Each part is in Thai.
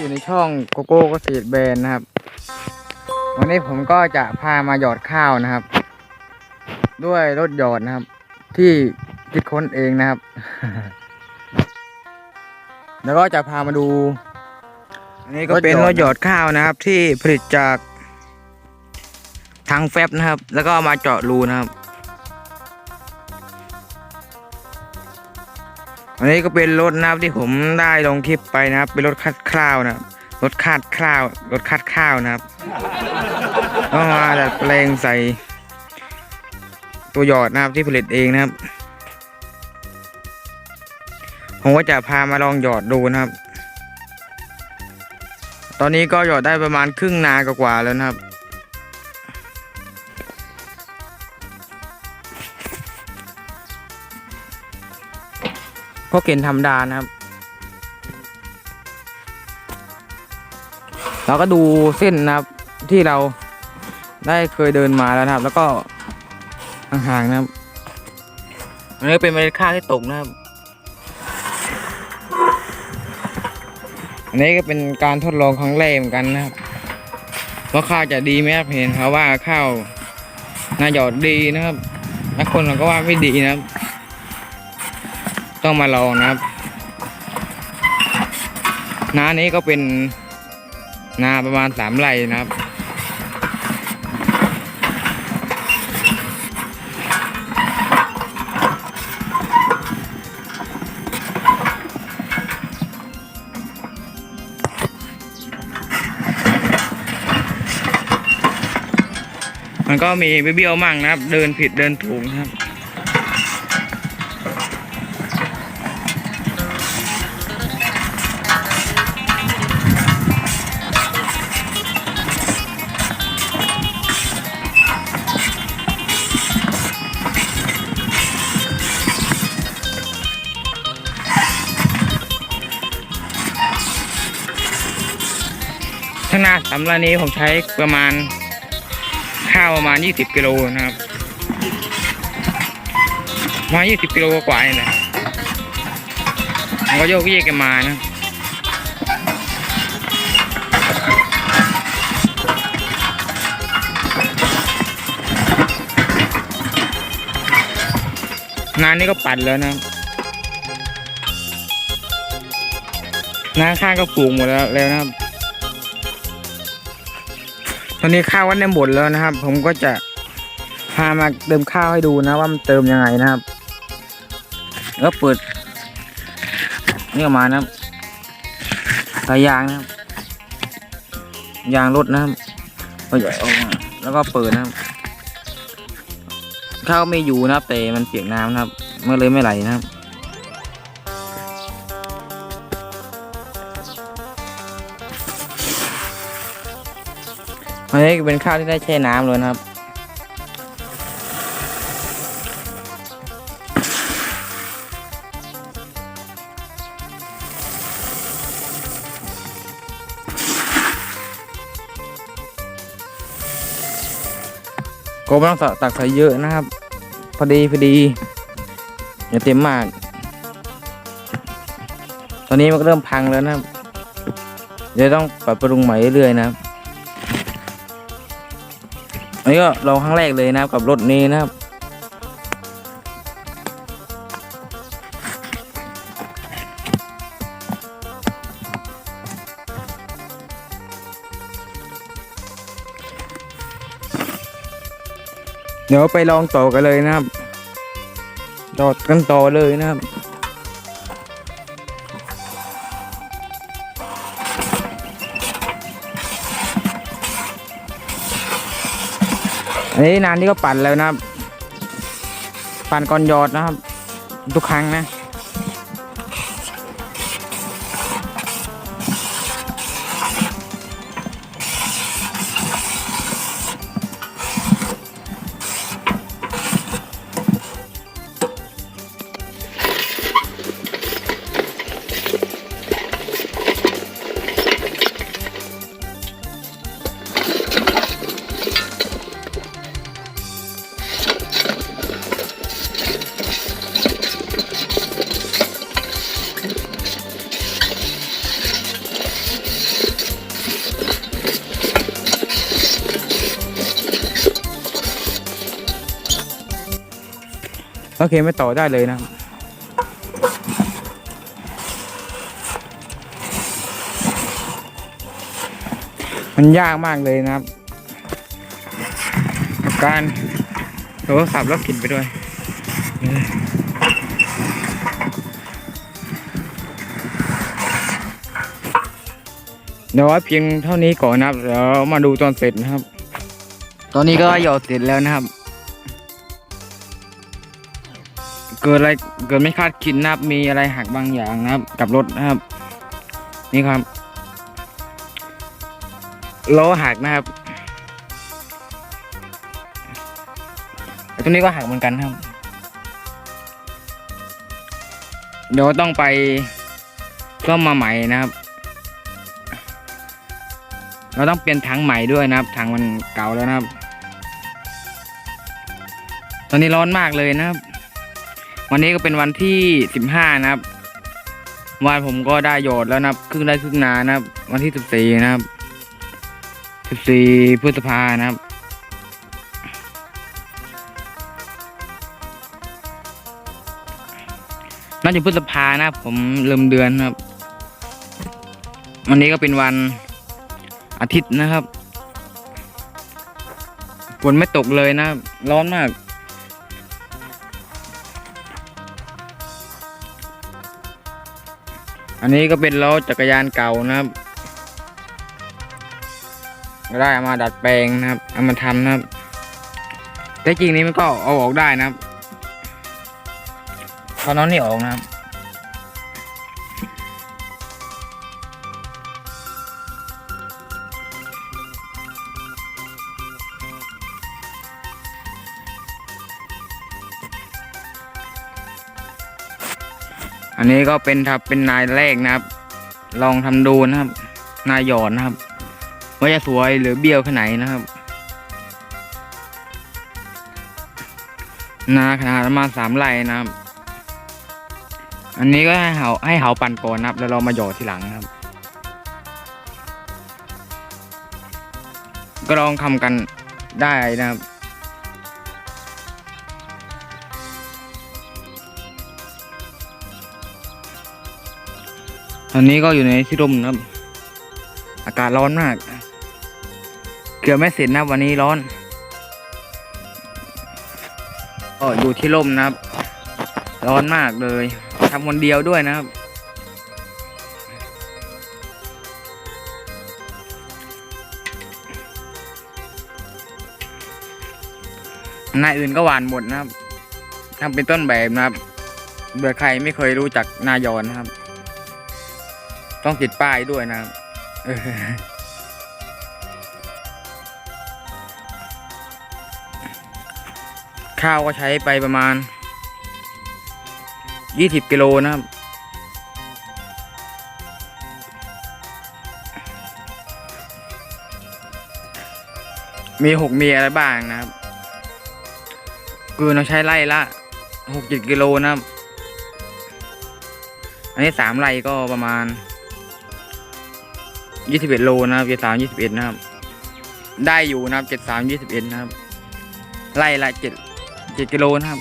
อยู่ในช่องโกโก้เกษตรแบรนด์นะครับ วันนี้ผมก็จะพามาหยอดข้าวนะครับ ด้วยรถหยอดนะครับ ที่คิดค้นเองนะครับ แล้วก็จะพามาดู อันนี้ก็เป็นรถหยอดข้าวนะครับ ที่ผลิตจากทางแฟบนะครับ แล้วก็มาเจาะรูนะครับ อันนี้ก็เป็นรถนะครับที่ผมได้ลงคลิปไปนะครับ เป็นรถคัดข้าวนะครับรถคาดข้าวรถคัดข้าวนะครับก็มาดัดแปลงใส่ ตัวหยอดนะครับที่ผลิตเองนะครับ ผมก็จะพามาลองหยอดดูนะครับ ตอนนี้ก็หยอดได้ประมาณครึ่งนากว่าแล้วนะครับ พวกเกณฑ์ธรรมดานะครับ เราก็ดูเส้นนะครับที่เราได้เคยเดินมาแล้วนะครับ แล้วก็ห่างๆนะครับอันนี้เป็นเมล็ดข้าวที่ตกนะครับ อันนี้ก็เป็นการทดลองครั้งแรกเหมือนกันนะครับว่าข้าวจะดีไหมครับเห็นเขาว่าข้าวนาหยอดดีนะครับและคนเราก็ว่าไม่ดีนะครับ ต้องมาลองนะครับนานี้ก็เป็นนาประมาณสามไร่นะครับ มันก็มีเบี้ยวมั่งนะครับ เดินผิดเดินถูกนะครับ ข้างหน้าสำหรับนี้ผมใช้ประมาณข้าวประมาณ 20 กิโลนะครับมา20 กิโลกว่าๆนี่แหละผมก็โยกเยกกันมานะนานนี้ก็ปัดแล้วนะนาข้างก็ปลูกหมดแล้วแล้วนะครับ ตอนนี้ข้าววัดในหมดแล้วนะครับ ผมก็จะพามาเติมข้าวให้ดูนะว่ามันเติมยังไงนะครับแล้วเปิดนี่ออกมานะครับสายยางนะครับ ยางรถนะครับก็ใหญ่ออกมาแล้วก็เปิดนะครับ ข้าวไม่อยู่นะครับแต่มันเปียกน้ำนะครับเมื่อเลยไม่ไหลนะครับ อันนี้เป็นข้าวที่ได้แช่น้ำเลยนะครับ ก็ไม่ต้องตักใส่เยอะนะครับ พอดีพอดีอย่าเต็มมาก ตอนนี้มันก็เริ่มพังแล้วนะครับเดี๋ยวต้องปรับปรุงใหม่เรื่อยๆนะครับ นี้ก็ลองครั้งแรกเลยนะครับกับรถนี้นะครับเดี๋ยวไปลองต่อกันเลยนะครับต่อกันต่อเลยนะครับ อันนี้นานนี่ก็ปั่นแล้วนะครับ ปั่นก่อนหยอดนะครับ ทุกครั้งนะ โอเคไม่ต่อได้เลยนะมันยากมากเลยนะครับกับ การโทรศัพท์แล้วกินไปด้วยเดี๋ยวไว้เพียงเท่านี้ก่อนนะครับเดี๋ยวมาดูตอนเสร็จนะครับ ตอนนี้ก็หยอดเสร็จแล้วนะครับ เกิดอะไรเกิดไม่คาดคิดนะครับ มีอะไรหักบางอย่างนะครับ กับรถนะครับ นี่ครับล้อหักนะครับตัวนี้ก็หักเหมือนกันครับ เดี๋ยวต้องไปซ่อมมาใหม่นะครับ เราต้องเปลี่ยนถังใหม่ด้วยนะครับถังมันเก่าแล้วนะครับ ตอนนี้ร้อนมากเลยนะครับ วันนี้ก็เป็นวันที่สิบห้านะครับวันผมก็ได้โยดแล้วนะครับครึ่งได้ครึ่งนานะครับ วันที่สิบสี่นะครับสิบสี่พฤษภานะครับน่าจะพฤษภานะครับผมลืมเดือนครับ วันนี้ก็เป็นวันอาทิตย์นะครับฝนไม่ตกเลยนะ ร้อนมาก อันนี้ก็เป็นล้อจักรยานเก่านะครับก็ได้เอามาดัดแปลงนะครับเอามาทำนะครับแต่จริงนี้มันก็เอาออกได้นะครับเขาน้องนี่ออกนะครับ อันนี้ก็เป็นทับเป็นนายแรกนะครับ ลองทำดูนะครับ นายหยอดนะครับว่าจะสวยหรือเบี้ยวแค่ไหนนะครับ นาขนาดประมาณสามไร่นะครับ อันนี้ก็ให้เขาให้เขาปั่นก่อนนะครับ แล้วเรามาหยอดทีหลังนะครับ ก็ลองทำกันได้นะครับ อนนี้ก็อยู่ในที่ร่มนะครับ อากาศร้อนมาก เกือบไม่เสร็จนะวันนี้ร้อน ก็อยู่ที่ร่มนะครับ ร้อนมากเลยทำคนเดียวด้วยนะครับ นายอื่นก็หวานหมดนะครับทำเป็นต้นแบบนะครับเบื่อใครไม่เคยรู้จักนายอนนะครับ ต้องติดป้ายด้วยนะครับเข้าวก็ใช้ไปประมาณยี่สิบกิโลนะครับ มีหกมีอะไรบ้างนะครับ คือเราใช้ไล่ละหกจิตกิโลนะครับ อันนี้สามไร่ก็ประมาณ ยี่สิบเอ็ดโลนะครับเจ็ดสามยี่สิบเอ็ดนะครับ ได้อยู่นะครับเจ็ดสามยี่สิบเอ็ดนะครับไร่ละเจ็ดเจ็ดกิโลนะครับ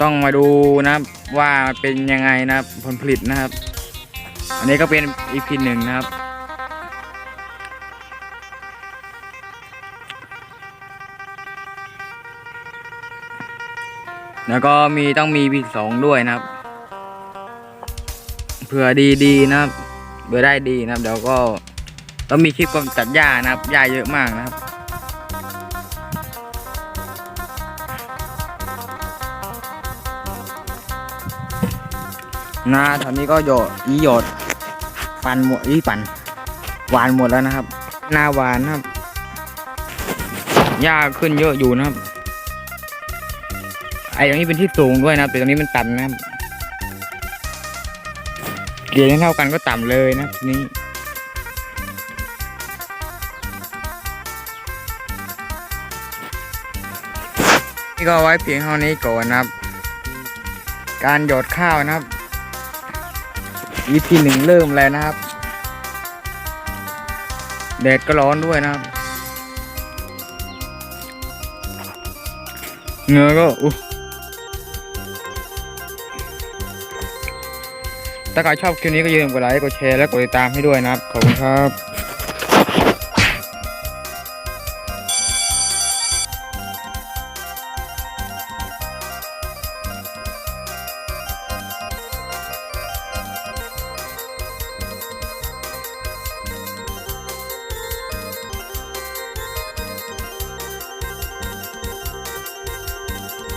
ต้องมาดูนะครับว่าเป็นยังไงนะครับ ผลผลิตนะครับ อันนี้ก็เป็นอีพีหนึ่งนะครับแล้วก็มีต้องมีวีสองด้วยนะครับ ผื่อดีดีๆนะครับเผื่อได้ดีนะครับ เดี๋ยวก็ต้องมีคลิปกำจัดหญ้านะครับหญ้าเยอะมากนะครับนาแถวนี้ก็โยดอีโยดปันหมดอีปันหวานหมดแล้วนะครับ หน้าหวานนะครับหญ้าขึ้นเยอะอยู่นะครับไอ้ตรงนี้เป็นที่สูงด้วยนะครับแต่ตรงนี้มันต่ำนะครับ เกลี่ยให้เท่ากันก็ต่ำเลยนะนี่นี่ก็ไว้เพียงเท่านี้ก่อนนะครับ การหยดข้าวนะครับ วิธีหนึ่งเริ่มแล้วนะครับ แดดก็ร้อนด้วยนะครับเงือก็อู้ ถ้าใครชอบคลิปนี้ก็อย่าลืมกดไลค์ กดแชร์ และกดติดตามให้ด้วยนะครับ ขอบคุณครับ